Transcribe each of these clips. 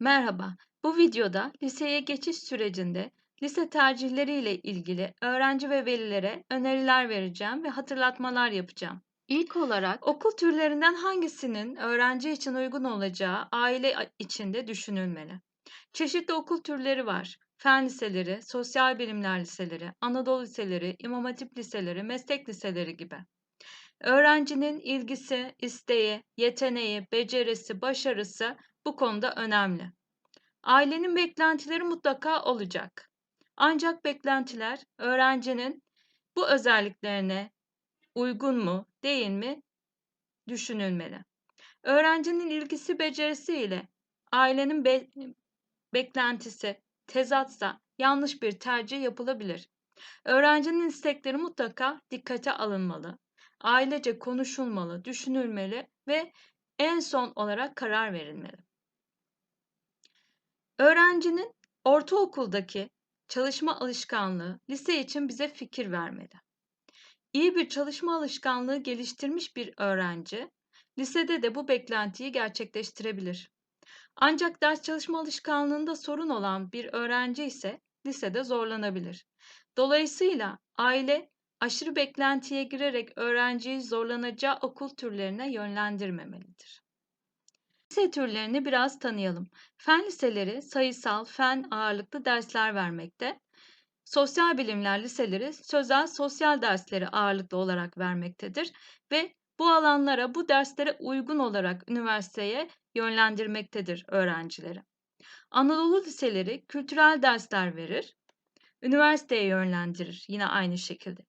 Merhaba. Bu videoda liseye geçiş sürecinde lise tercihleri ile ilgili öğrenci ve velilere öneriler vereceğim ve hatırlatmalar yapacağım. İlk olarak Okul türlerinden hangisinin öğrenci için uygun olacağı aile içinde düşünülmeli. Çeşitli okul türleri var. Fen liseleri, sosyal bilimler liseleri, Anadolu liseleri, İmam Hatip liseleri, meslek liseleri gibi. Öğrencinin ilgisi, isteği, yeteneği, becerisi, başarısı bu konuda önemli. Ailenin beklentileri mutlaka olacak. Ancak beklentiler öğrencinin bu özelliklerine uygun mu, değil mi düşünülmeli. Öğrencinin ilgisi becerisi ile ailenin be- beklentisi tezatsa yanlış bir tercih yapılabilir. Öğrencinin istekleri mutlaka dikkate alınmalı. Ailece konuşulmalı, düşünülmeli ve en son olarak karar verilmeli. Öğrencinin ortaokuldaki çalışma alışkanlığı lise için bize fikir vermeli. İyi bir çalışma alışkanlığı geliştirmiş bir öğrenci lisede de bu beklentiyi gerçekleştirebilir. Ancak ders çalışma alışkanlığında sorun olan bir öğrenci ise lisede zorlanabilir. Dolayısıyla aile aşırı beklentiye girerek öğrenciyi zorlanacağı okul türlerine yönlendirmemelidir. Lise türlerini biraz tanıyalım. Fen liseleri sayısal, fen ağırlıklı dersler vermekte. Sosyal bilimler liseleri sözel sosyal dersleri ağırlıklı olarak vermektedir ve bu alanlara, bu derslere uygun olarak üniversiteye yönlendirmektedir öğrencileri. Anadolu liseleri kültürel dersler verir, üniversiteye yönlendirir yine aynı şekilde.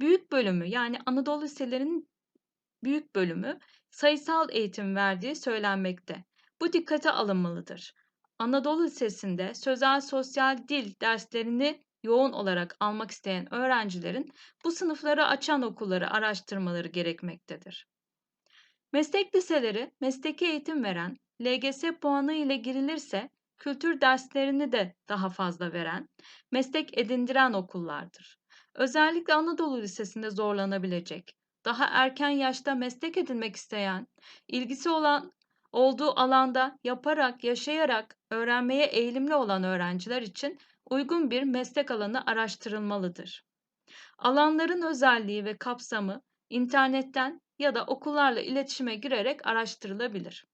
Büyük bölümü yani Anadolu liselerinin büyük bölümü sayısal eğitim verdiği söylenmekte. Bu dikkate alınmalıdır. Anadolu Lisesi'nde sözel sosyal dil derslerini yoğun olarak almak isteyen öğrencilerin bu sınıfları açan okulları araştırmaları gerekmektedir. Meslek liseleri mesleki eğitim veren, LGS puanı ile girilirse kültür derslerini de daha fazla veren, meslek edindiren okullardır. Özellikle Anadolu Lisesi'nde zorlanabilecek, daha erken yaşta meslek edinmek isteyen, ilgisi olan olduğu alanda yaparak, yaşayarak öğrenmeye eğilimli olan öğrenciler için uygun bir meslek alanı araştırılmalıdır. Alanların özelliği ve kapsamı internetten ya da okullarla iletişime girerek araştırılabilir.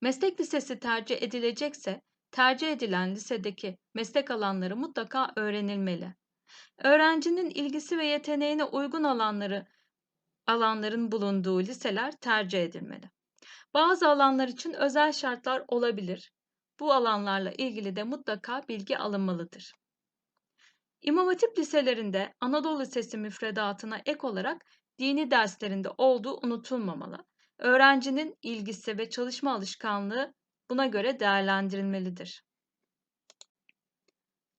Meslek lisesi tercih edilecekse tercih edilen lisedeki meslek alanları mutlaka öğrenilmeli. Öğrencinin ilgisi ve yeteneğine uygun alanları alanların bulunduğu liseler tercih edilmeli. Bazı alanlar için özel şartlar olabilir. Bu alanlarla ilgili de mutlaka bilgi alınmalıdır. İmam Hatip liselerinde Anadolu Lisesi müfredatına ek olarak dini derslerinde olduğu unutulmamalı. Öğrencinin ilgisi ve çalışma alışkanlığı buna göre değerlendirilmelidir.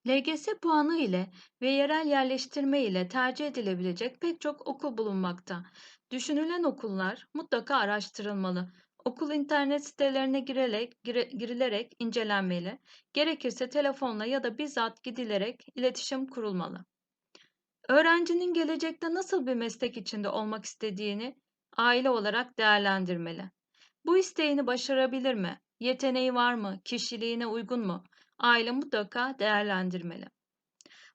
LGS puanı ile ve yerel yerleştirme ile tercih edilebilecek pek çok okul bulunmakta. Düşünülen okullar mutlaka araştırılmalı. Okul internet sitelerine girerek, gire, girilerek incelenmeli. Gerekirse telefonla ya da bizzat gidilerek iletişim kurulmalı. Öğrencinin gelecekte nasıl bir meslek içinde olmak istediğini aile olarak değerlendirmeli. Bu isteğini başarabilir mi? Yeteneği var mı? Kişiliğine uygun mu? Aile mutlaka değerlendirmeli.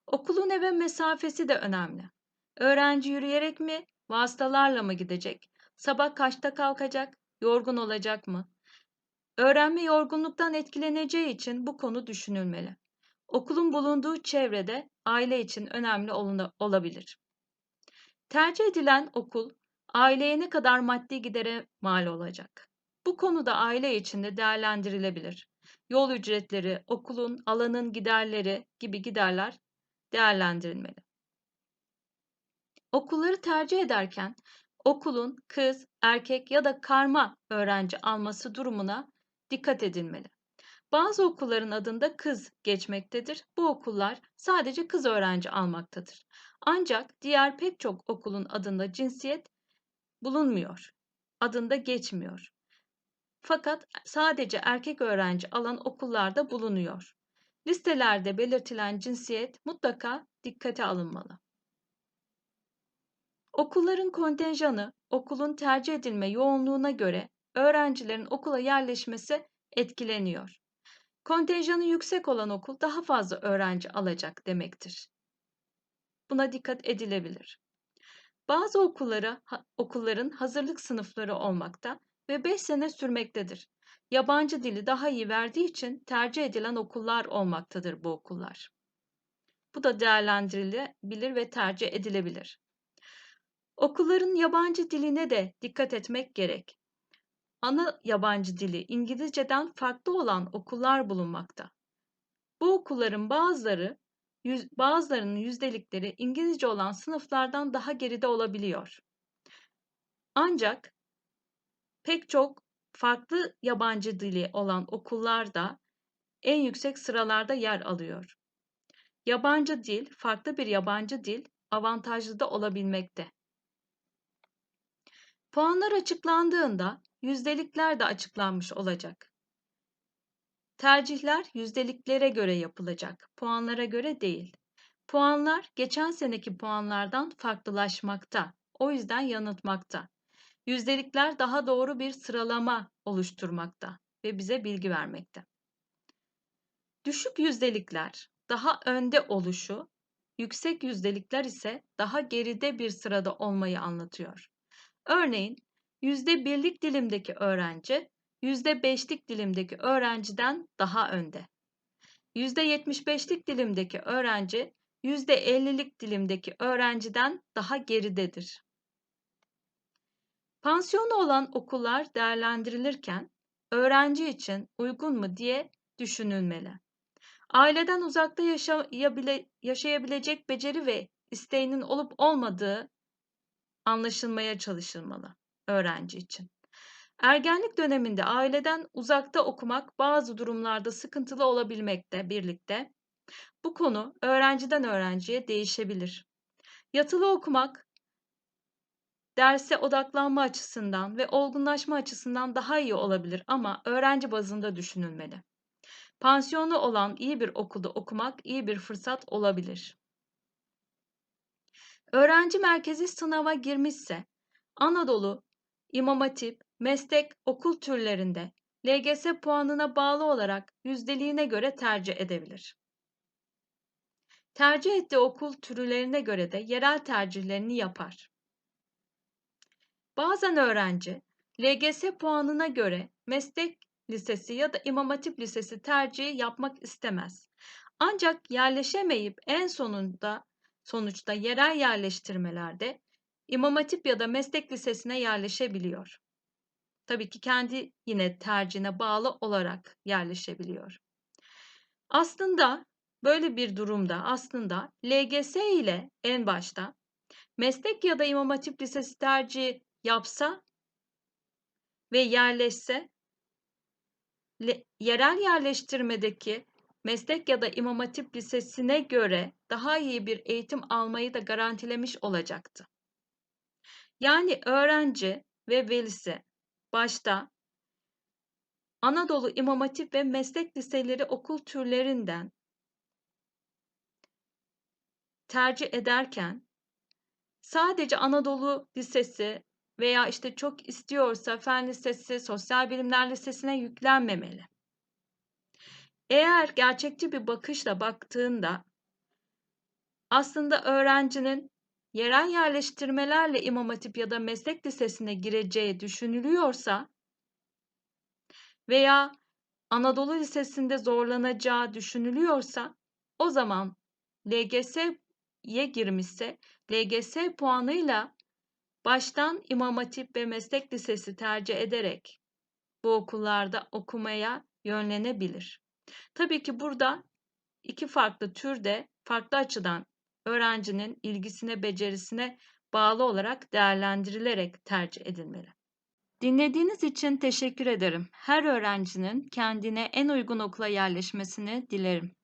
Okulun eve mesafesi de önemli. Öğrenci yürüyerek mi, vasıtalarla mı gidecek? Sabah kaçta kalkacak? Yorgun olacak mı? Öğrenme yorgunluktan etkileneceği için bu konu düşünülmeli. Okulun bulunduğu çevrede aile için önemli olabilir. Tercih edilen okul aileye ne kadar maddi gidere mal olacak? Bu konuda aile içinde değerlendirilebilir. Yol ücretleri, okulun, alanın giderleri gibi giderler değerlendirilmeli. Okulları tercih ederken okulun kız, erkek ya da karma öğrenci alması durumuna dikkat edilmeli. Bazı okulların adında kız geçmektedir. Bu okullar sadece kız öğrenci almaktadır. Ancak diğer pek çok okulun adında cinsiyet bulunmuyor. Adında geçmiyor. Fakat sadece erkek öğrenci alan okullarda bulunuyor. Listelerde belirtilen cinsiyet mutlaka dikkate alınmalı. Okulların kontenjanı, okulun tercih edilme yoğunluğuna göre öğrencilerin okula yerleşmesi etkileniyor. Kontenjanı yüksek olan okul daha fazla öğrenci alacak demektir. Buna dikkat edilebilir. Bazı okullara, okulların hazırlık sınıfları olmakta ve 5 sene sürmektedir. Yabancı dili daha iyi verdiği için tercih edilen okullar olmaktadır bu okullar. Bu da değerlendirilebilir ve tercih edilebilir. Okulların yabancı diline de dikkat etmek gerek. Ana yabancı dili İngilizceden farklı olan okullar bulunmakta. Bu okulların bazıları yüz, bazılarının yüzdelikleri İngilizce olan sınıflardan daha geride olabiliyor. Ancak pek çok farklı yabancı dili olan okullar da en yüksek sıralarda yer alıyor. Yabancı dil, farklı bir yabancı dil avantajlı da olabilmekte. Puanlar açıklandığında yüzdelikler de açıklanmış olacak. Tercihler yüzdeliklere göre yapılacak, puanlara göre değil. Puanlar geçen seneki puanlardan farklılaşmakta. O yüzden yanıltmakta. Yüzdelikler daha doğru bir sıralama oluşturmakta ve bize bilgi vermekte. Düşük yüzdelikler daha önde oluşu, yüksek yüzdelikler ise daha geride bir sırada olmayı anlatıyor. Örneğin yüzde birlik dilimdeki öğrenci yüzde beşlik dilimdeki öğrenciden daha önde. Yüzde yetmiş beşlik dilimdeki öğrenci yüzde ellilik dilimdeki öğrenciden daha geridedir. Pansiyonu olan okullar değerlendirilirken öğrenci için uygun mu diye düşünülmeli. Aileden uzakta yaşayabile, yaşayabilecek beceri ve isteğinin olup olmadığı anlaşılmaya çalışılmalı öğrenci için. Ergenlik döneminde aileden uzakta okumak bazı durumlarda sıkıntılı olabilmekte birlikte. Bu konu öğrenciden öğrenciye değişebilir. Yatılı okumak derse odaklanma açısından ve olgunlaşma açısından daha iyi olabilir ama öğrenci bazında düşünülmeli. Pansiyonu olan iyi bir okulda okumak iyi bir fırsat olabilir. Öğrenci merkezi sınava girmişse Anadolu, İmam Hatip, meslek, okul türlerinde LGS puanına bağlı olarak yüzdeliğine göre tercih edebilir. Tercih ettiği okul türlerine göre de yerel tercihlerini yapar. Bazen öğrenci LGS puanına göre meslek lisesi ya da İmam Hatip lisesi tercihi yapmak istemez. Ancak yerleşemeyip en sonunda sonuçta yerel yerleştirmelerde İmam Hatip ya da meslek lisesine yerleşebiliyor. Tabii ki kendi yine tercihine bağlı olarak yerleşebiliyor. Aslında böyle bir durumda aslında LGS ile en başta meslek ya da İmam Hatip lisesi tercihi yapsa ve yerleşse yerel yerleştirmedeki meslek ya da İmam Hatip Lisesi'ne göre daha iyi bir eğitim almayı da garantilemiş olacaktı. Yani öğrenci ve velisi başta Anadolu İmam Hatip ve meslek liseleri okul türlerinden tercih ederken sadece Anadolu Lisesi veya işte çok istiyorsa fen lisesi, sosyal bilimler lisesine yüklenmemeli. Eğer gerçekçi bir bakışla baktığında aslında öğrencinin yerel yerleştirmelerle İmam Hatip ya da meslek lisesine gireceği düşünülüyorsa veya Anadolu Lisesi'nde zorlanacağı düşünülüyorsa o zaman LGS'ye girmişse LGS puanıyla baştan İmam Hatip ve Meslek Lisesi tercih ederek bu okullarda okumaya yönlenebilir. Tabii ki burada iki farklı türde farklı açıdan öğrencinin ilgisine, becerisine bağlı olarak değerlendirilerek tercih edilmeli. Dinlediğiniz için teşekkür ederim. Her öğrencinin kendine en uygun okula yerleşmesini dilerim.